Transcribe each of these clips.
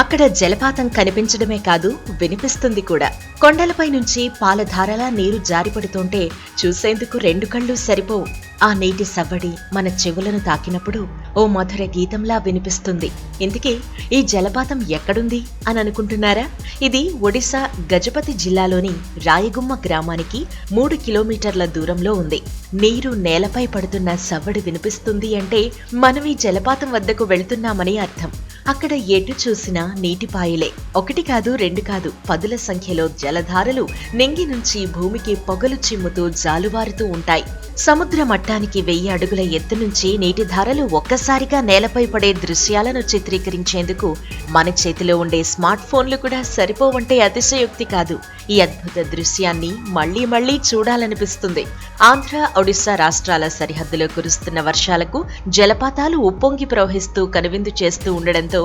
అక్కడ జలపాతం కనిపించడమే కాదు వినిపిస్తుంది కూడా. కొండలపై నుంచి పాలధారలా నీరు జారిపడుతుంటే చూసేందుకు రెండు కళ్ళు సరిపోవు. ఆ నీటి సవ్వడి మన చెవులను తాకినప్పుడు ఓ మధుర గీతంలా వినిపిస్తుంది. ఇందుకే ఈ జలపాతం ఎక్కడుంది అని అనుకుంటున్నారా? ఇది ఒడిశా గజపతి జిల్లాలోని రాయగుమ్మ గ్రామానికి మూడు కిలోమీటర్ల దూరంలో ఉంది. నీరు నేలపై పడుతున్న సవ్వడి వినిపిస్తుంది అంటే మనం ఈ జలపాతం వద్దకు వెళుతున్నామని అర్థం. అక్కడ ఎటు చూసినా నీటిపాయలే. ఒకటి కాదు రెండు కాదు పదుల సంఖ్యలో జలధారలు నెంగి నుంచి భూమికి పొగలు చిమ్ముతూ జాలువారుతూ ఉంటాయి. సముద్ర మట్టానికి వెయ్యి అడుగుల ఎత్తు నుంచి నీటి ధారలు ఒక్కసారిగా నేలపై పడే దృశ్యాలను చిత్రీకరించేందుకు మన చేతిలో ఉండే స్మార్ట్ ఫోన్లు కూడా సరిపోవంటే అతిశయోక్తి కాదు. ఈ అద్భుత దృశ్యాన్ని మళ్ళీ మళ్ళీ చూడాలనిపిస్తుంది. ఆంధ్ర ఒడిశా రాష్ట్రాల సరిహద్దులో కురుస్తున్న వర్షాలకు జలపాతాలు ఉప్పొంగి ప్రవహిస్తూ కనువిందు చేస్తూ ఉండడంతో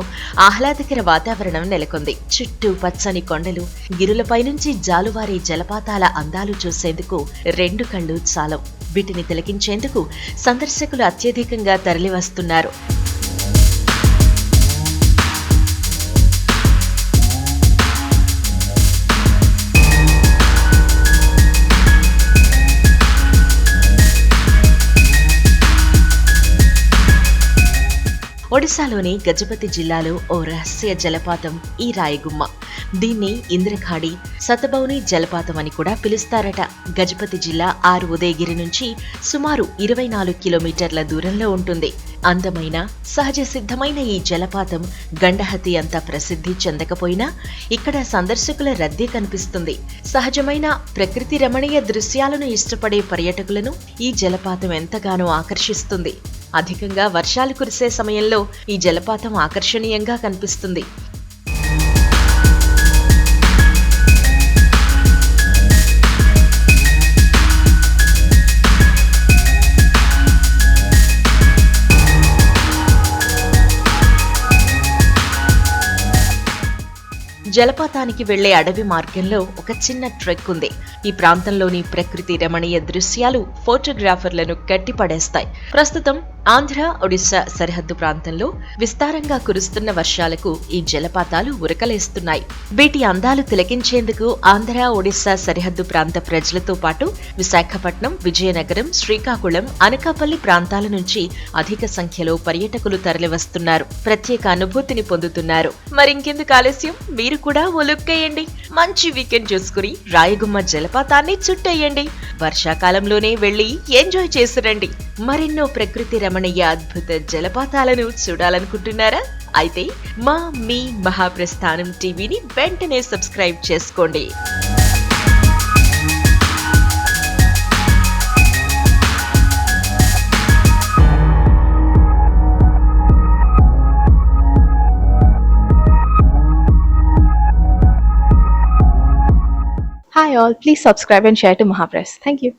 ఆహ్లాదకర వాతావరణం నెలకొంది. చుట్టూ పచ్చని కొండలు గిరులపై నుంచి జాలువారే జలపాతాల అందాలు చూసేందుకు రెండు కళ్ళు చాలవు వీటిని తిలకించేందుకు సందర్శకులు అత్యధికంగా తరలివస్తున్నారు. ఒడిశాలోని గజపతి జిల్లాలో ఓ రహస్య జలపాతం ఈ రాయగుమ్మ. దీన్ని ఇంద్రఖాడి సతబౌని జలపాతం అని కూడా పిలుస్తారట. గజపతి జిల్లా ఆరు ఉదయగిరి నుంచి సుమారు ఇరవై నాలుగు కిలోమీటర్ల దూరంలో ఉంటుంది. అందమైన సహజ సిద్ధమైన ఈ జలపాతం గండహతి అంత ప్రసిద్ధి చెందకపోయినా ఇక్కడ సందర్శకుల రద్దీ కనిపిస్తుంది. సహజమైన ప్రకృతి రమణీయ దృశ్యాలను ఇష్టపడే పర్యటకులను ఈ జలపాతం ఎంతగానో ఆకర్షిస్తుంది. అధికంగా వర్షాలు కురిసే సమయంలో ఈ జలపాతం ఆకర్షణీయంగా కనిపిస్తుంది. జలపాతానికి వెళ్ళే అడవి మార్గంలో ఒక చిన్న ట్రెక్ ఉంది. ఈ ప్రాంతంలోని ప్రకృతి రమణీయ దృశ్యాలు ఫోటోగ్రాఫర్లను కట్టిపడేస్తాయి ప్రస్తుతం ఆంధ్ర ఒడిశా సరిహద్దు ప్రాంతంలో విస్తారంగా కురుస్తున్న వర్షాలకు ఈ జలపాతాలు ఉరకలేస్తున్నాయి. వీటి అందాలు తిలకించేందుకు ఆంధ్ర ఒడిశా సరిహద్దు ప్రాంత ప్రజలతో పాటు విశాఖపట్నం విజయనగరం శ్రీకాకుళం అనకాపల్లి ప్రాంతాల నుంచి అధిక సంఖ్యలో పర్యటకులు తరలివస్తున్నారు. ప్రత్యేక అనుభూతిని పొందుతున్నారు. మరింకెందుకు ఆలస్యం? మీరు కూడా ఒలుక్కేయండి. మంచి వీకెండ్ చూసుకుని రాయగుమ్మ జలపాతాన్ని చుట్టేయండి. వర్షాకాలంలోనే వెళ్ళి ఎంజాయ్ చేసిరండి మరెన్నో ప్రకృతి రమణీయ అద్భుత జలపాతాలను చూడాలనుకుంటున్నారా? అయితే మా మీ మహాప్రస్థానం టీవీని వెంటనే సబ్స్క్రైబ్ చేసుకోండి. Hi all, please subscribe and share to Mahapress. Thank you.